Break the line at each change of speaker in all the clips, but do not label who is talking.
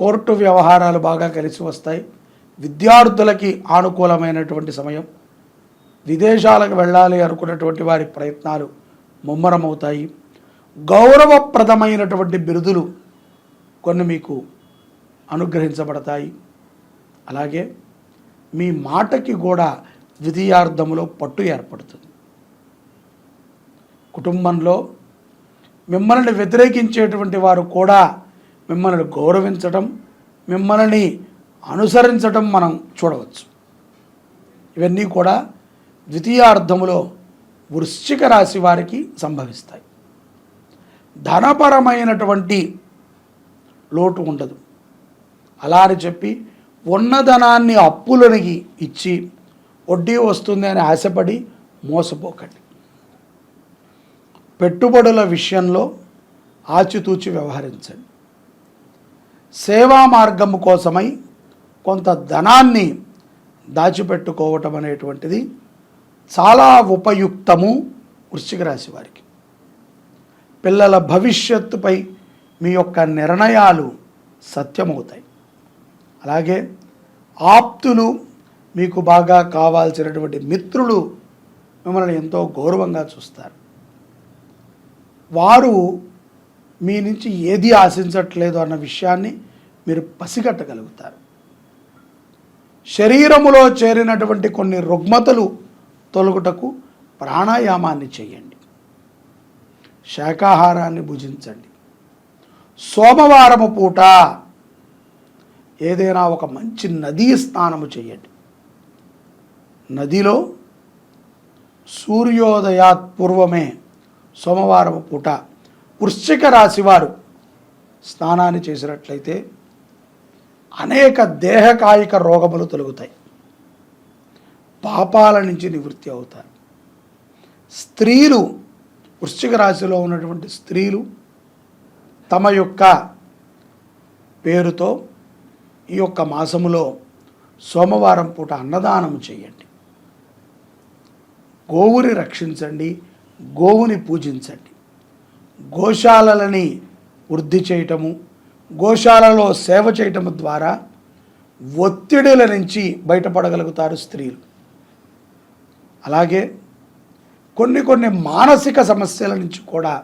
court వ్యవహారాలు బాగా కలిసి వస్తాయి విద్యార్థులకి ఆనుకూలమైనటువంటి సమయం విదేశాలకు వెళ్ళాలి అనుకున్నటువంటి వారి ప్రయత్నాలు ముమ్మరమవుతాయి గౌరవప్రదమైనటువంటి బిరుదులు కొన్ని మీకు అనుగ్రహించబడతాయి అలాగే మీ మాటకి కూడా ద్వితీయార్థంలో పట్టు ఏర్పడుతుంది కుటుంబంలో మిమ్మల్ని వ్యతిరేకించేటువంటి వారు కూడా మిమ్మల్ని గౌరవించటం మిమ్మల్ని అనుసరించటం మనం చూడవచ్చు ఇవన్నీ కూడా ద్వితీయార్థములో వృశ్చిక రాశి వారికి సంభవిస్తాయి ధనపరమైనటువంటి లోటు ఉండదు అలా అని చెప్పి ఉన్న ధనాన్ని అప్పులనికి ఇచ్చి వడ్డీ వస్తుంది అని ఆశపడి మోసపోకండి పెట్టుబడుల విషయంలో ఆచితూచి వ్యవహరించండి సేవా మార్గము కోసమై కొంత ధనాన్ని దాచిపెట్టుకోవటం అనేటువంటిది చాలా ఉపయుక్తము వృశ్చిక రాశి వారికి పిల్లల భవిష్యత్తుపై మీ యొక్క నిర్ణయాలు సత్యమవుతాయి అలాగే ఆప్తులు మీకు బాగా కావాల్సినటువంటి మిత్రులు మిమ్మల్ని ఎంతో గౌరవంగా చూస్తారు వారు మీ నుంచి ఏది ఆశించట్లేదు అన్న విషయాన్ని మీరు పసిగట్టగలుగుతారు శరీరములో చేరినటువంటి కొన్ని రుగ్మతలు తొలగుటకు ప్రాణాయామాన్ని చేయండి శాకాహారాన్ని భుజించండి సోమవారము పూట ఏదైనా ఒక మంచి నదీ స్నానము చేయండి నదిలో సూర్యోదయాత్ పూర్వమే సోమవారము పూట వృశ్చిక వారు స్నానాన్ని చేసినట్లయితే అనేక దేహకాయిక రోగములు తొలుగుతాయి పాపాల నుంచి నివృత్తి అవుతారు స్త్రీలు వృశ్చిక రాశిలో ఉన్నటువంటి స్త్రీలు తమ యొక్క పేరుతో ఈ యొక్క మాసములో సోమవారం పూట అన్నదానం చేయండి గోవుని రక్షించండి గోవుని పూజించండి గోశాలని వృద్ధి చేయటము గోశాలలో సేవ చేయటం ద్వారా ఒత్తిడుల నుంచి బయటపడగలుగుతారు స్త్రీలు అలాగే కొన్ని కొన్ని మానసిక సమస్యల నుంచి కూడా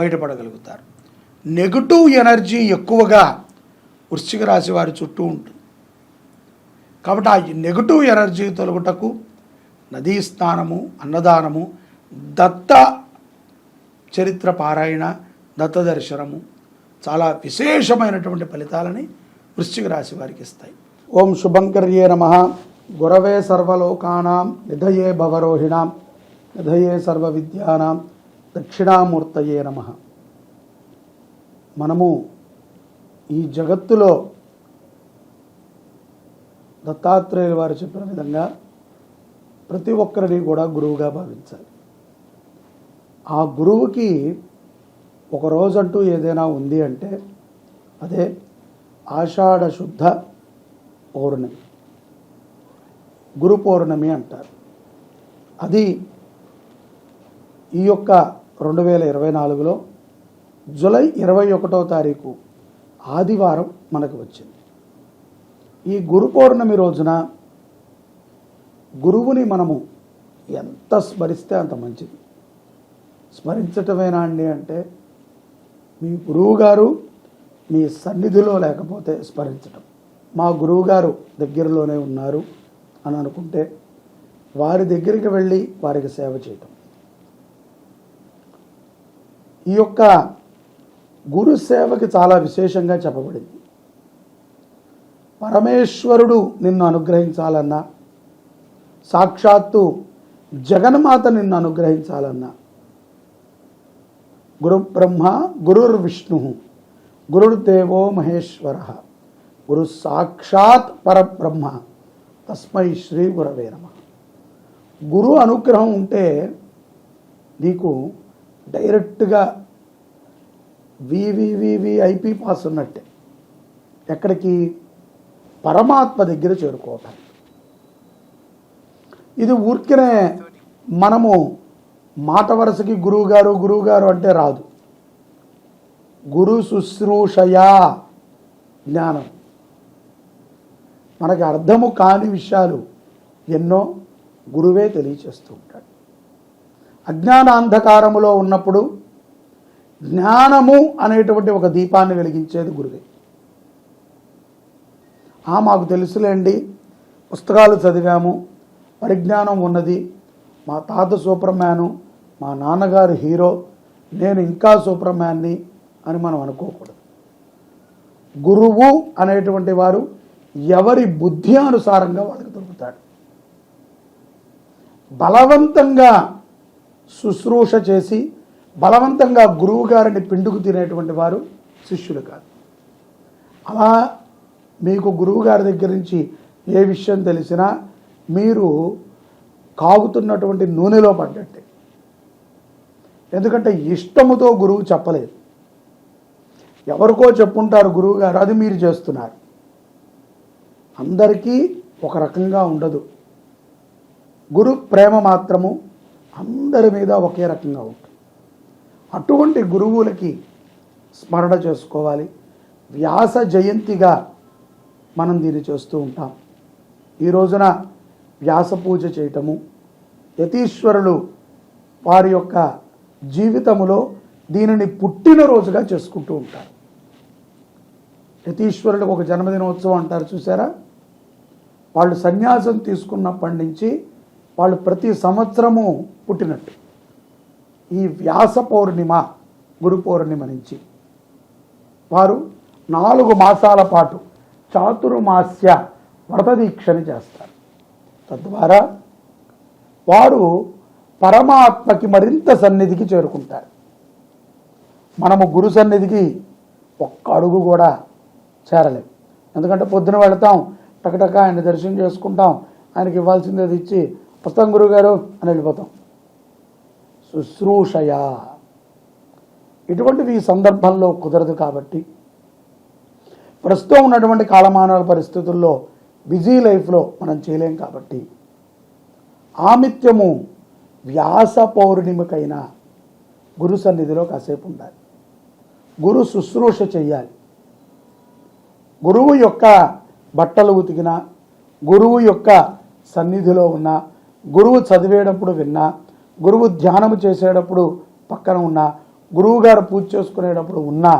బయటపడగలుగుతారు నెగటివ్ ఎనర్జీ ఎక్కువగా వృశ్చిక రాశి వారి చుట్టూ ఉంటుంది కాబట్టి ఆ నెగటివ్ ఎనర్జీ తొలగుటకు నదీ స్నానము అన్నదానము దత్త చరిత్ర పారాయణ దత్తదర్శనము చాలా విశేషమైనటువంటి ఫలితాలని వృశ్చిక రాశి వారికి ఇస్తాయి ఓం శుభంకర్యే నమ గురవే సర్వలోకానాం నిధయే భవరోహిణాం నిధయే సర్వ విద్యానాం దక్షిణామూర్తయే నమ మనము ఈ జగత్తులో దత్తాత్రేయులు వారు చెప్పిన విధంగా ప్రతి ఒక్కరిని కూడా గురువుగా భావించాలి ఆ గురువుకి ఒక రోజంటూ ఏదైనా ఉంది అంటే అదే ఆషాఢ శుద్ధ పౌర్ణమి గురు పౌర్ణమి అంటారు అది ఈ యొక్క రెండు వేల ఇరవై నాలుగులో జూలై ఇరవై ఒకటో తారీఖు ఆదివారం మనకు వచ్చింది ఈ గురు పౌర్ణమి రోజున గురువుని మనము ఎంత స్మరిస్తే అంత మంచిది స్మరించటమేనా అండి అంటే మీ గురువుగారు మీ సన్నిధిలో లేకపోతే స్మరించటం మా గురువుగారు దగ్గరలోనే ఉన్నారు అని అనుకుంటే వారి దగ్గరికి వెళ్ళి వారికి సేవ చేయటం ఈ యొక్క గురు సేవకి చాలా విశేషంగా చెప్పబడింది పరమేశ్వరుడు నిన్ను అనుగ్రహించాలన్నా సాక్షాత్తు జగన్మాత నిన్ను అనుగ్రహించాలన్నా గురు బ్రహ్మ గురుర్ విష్ణు గురుర్దేవో మహేశ్వర గురు సాక్షాత్ పరబ్రహ్మ తస్మై శ్రీ గురవే నమ గురు అనుగ్రహం ఉంటే నీకు డైరెక్ట్గా వివివివిఐపి పాస్ ఉన్నట్టే ఎక్కడికి పరమాత్మ దగ్గర చేరుకోవటం ఇది ఊరికనే మనము మాట వరుసకి గురువుగారు గురువుగారు అంటే రాదు గురు శుశ్రూషయా జ్ఞానం మనకి అర్థము కాని విషయాలు ఎన్నో గురువే తెలియచేస్తూ ఉంటాడు అజ్ఞాన అంధకారములో ఉన్నప్పుడు జ్ఞానము అనేటువంటి ఒక దీపాన్ని వెలిగించేది గురువే ఆ మాకు తెలుసులేండి పుస్తకాలు చదివాము పరిజ్ఞానం ఉన్నది మా తాత సూపర్ మ్యాను మా నాన్నగారు హీరో నేను ఇంకా సూపర్ మ్యాన్ని అని మనం అనుకోకూడదు గురువు అనేటువంటి వారు ఎవరి బుద్ధి అనుసారంగా వాళ్ళకి దొరుకుతాడు బలవంతంగా శుశ్రూష చేసి బలవంతంగా గురువు గారిని పిండుకు తినేటువంటి వారు శిష్యులు కాదు అలా మీకు గురువుగారి దగ్గర నుంచి ఏ విషయం తెలిసినా మీరు కాగుతున్నటువంటి నూనెలో పడ్డట్టే ఎందుకంటే ఇష్టముతో గురువు చెప్పలేదు ఎవరికో చెప్పుంటారు గురువు గారు అది మీరు చేస్తున్నారు అందరికీ ఒక రకంగా ఉండదు గురు ప్రేమ మాత్రము అందరి మీద ఒకే రకంగా ఉంటుంది అటువంటి గురువులకి స్మరణ చేసుకోవాలి వ్యాస జయంతిగా మనం దీన్ని చేస్తూ ఉంటాం ఈ రోజున వ్యాస పూజ చేయటము యతీశ్వరులు వారి యొక్క జీవితములో దీనిని పుట్టినరోజుగా చేసుకుంటూ ఉంటారు యతీశ్వరులకు ఒక జన్మదినోత్సవం అంటారు చూసారా వాళ్ళు సన్యాసం తీసుకున్నప్పటి నుంచి వాళ్ళు ప్రతి సంవత్సరము పుట్టినట్టు ఈ వ్యాస పౌర్ణిమ గురు పౌర్ణిమ నుంచి వారు నాలుగు మాసాల పాటు చాతుర్మాస్య వ్రత దీక్షని చేస్తారు తద్వారా వారు పరమాత్మకి మరింత సన్నిధికి చేరుకుంటారు మనము గురు సన్నిధికి ఒక్క అడుగు కూడా చేరలేము ఎందుకంటే పొద్దున వెళతాం టకటక ఆయన దర్శనం చేసుకుంటాం ఆయనకి ఇవ్వాల్సింది అది ఇచ్చి వస్తాం గురుగారు అని వెళ్ళిపోతాం శుశ్రూషయ ఇటువంటివి ఈ సందర్భంలో కుదరదు కాబట్టి ప్రస్తుతం ఉన్నటువంటి కాలమానాల పరిస్థితుల్లో బిజీ లైఫ్లో మనం చేయలేం కాబట్టి ఆమిత్యము వ్యాస పౌర్ణిమకైనా గురు సన్నిధిలో కాసేపు ఉండాలి గురు శుశ్రూష చేయాలి గురువు యొక్క బట్టలు ఉతికినా గురువు యొక్క సన్నిధిలో ఉన్న గురువు చదివేటప్పుడు విన్నా గురువు ధ్యానం చేసేటప్పుడు పక్కన ఉన్నా గురువు గారు పూజ చేసుకునేటప్పుడు ఉన్నా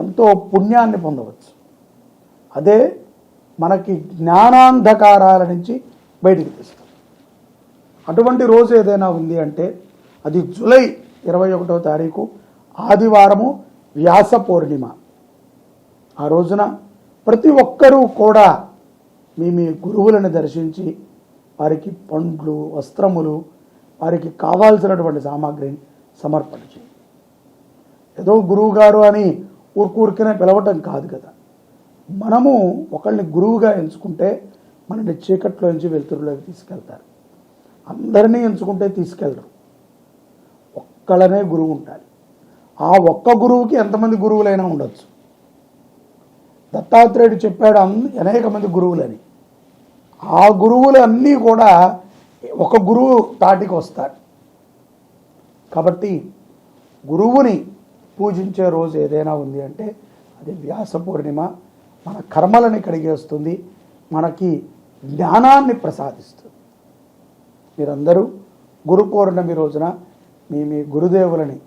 ఎంతో పుణ్యాన్ని పొందవచ్చు అదే మనకి జ్ఞానాంధకారాల నుంచి బయటికి తీస్తాం అటువంటి రోజు ఏదైనా ఉంది అంటే అది జూలై ఇరవై ఒకటో తారీఖు ఆదివారము వ్యాస పౌర్ణిమ ఆ రోజున ప్రతి ఒక్కరూ కూడా మీ మీ గురువులను దర్శించి వారికి పండ్లు వస్త్రములు వారికి కావాల్సినటువంటి సామాగ్రిని సమర్పణ చేయండి ఏదో గురువుగారు అని ఊరికూరికనే పిలవటం కాదు కదా మనము ఒకళ్ళని గురువుగా ఎంచుకుంటే మనల్ని చీకట్లోంచి వెలుతురులోకి తీసుకెళ్తారు అందరినీ ఎంచుకుంటే తీసుకెళ్ళరు ఒక్కళ్ళనే గురువు ఉండాలి ఆ ఒక్క గురువుకి ఎంతమంది గురువులైనా ఉండొచ్చు దత్తాత్రేయుడు చెప్పాడు అనేక మంది గురువులని ఆ గురువులు అన్నీ కూడా ఒక గురువు తాటికి వస్తాడు కాబట్టి గురువుని పూజించే రోజు ఏదైనా ఉంది అంటే అది వ్యాస పూర్ణిమ మన కర్మలని కడిగేస్తుంది మనకి జ్ఞానాన్ని ప్రసాదిస్తుంది మీరందరూ గురు పౌర్ణమి రోజున మీ మీ గురుదేవులని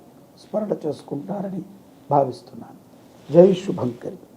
స్మరణ చేసుకుంటారని భావిస్తున్నాను జై శుభంకరి